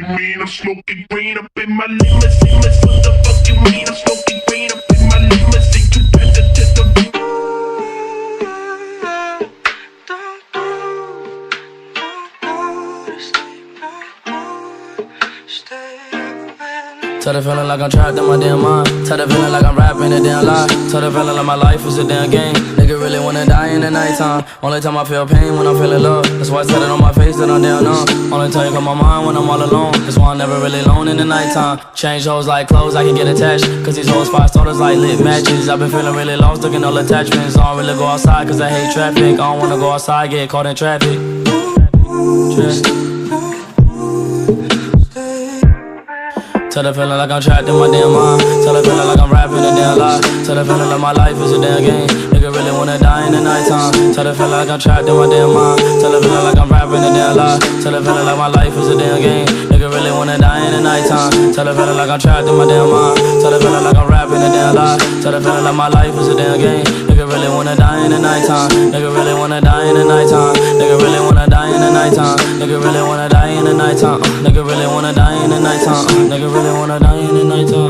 you mean? I'm smoking green up in my limousine. What the fuck you mean? I'm smoking green up in my limousine. You better test the Tell the feeling like I'm trapped in my damn mind. Tell the feeling like I'm rapping a damn lie. Tell the feeling like my life is a damn game. Nigga really wanna die in the nighttime. Only time I feel pain when I'm feeling love. That's why I said it on my Only you come my mind when I'm all alone. That's why I'm never really alone in the nighttime. Change hoes like clothes, I can get attached. Cause these hoes five starters like lit matches. I've been feeling really lost, looking all attachments. I don't really go outside cause I hate traffic. I don't wanna go outside, get caught in traffic. Tell the feeling like I'm trapped in my damn mind. Tell the the feeling like my life is a damn game. Nigga really wanna die in the nighttime. Tell the feeling like I'm trapped in my damn mind. Tell the feeling like I'm rapping a damn lie. Tell the feeling like my life is a damn game. Nigga really wanna die in the nighttime. Tell the feeling like I'm trapped in my damn mind. Tell the feeling like I'm rapping a damn lie. Tell the feeling like my life is a damn game. Nigga really wanna die in the nighttime. Nigga really wanna die in the nighttime. Nigga really wanna die in the nighttime. Nigga really wanna die in the nighttime. Nigga really wanna die in the nighttime. Nigga really wanna die in the nighttime.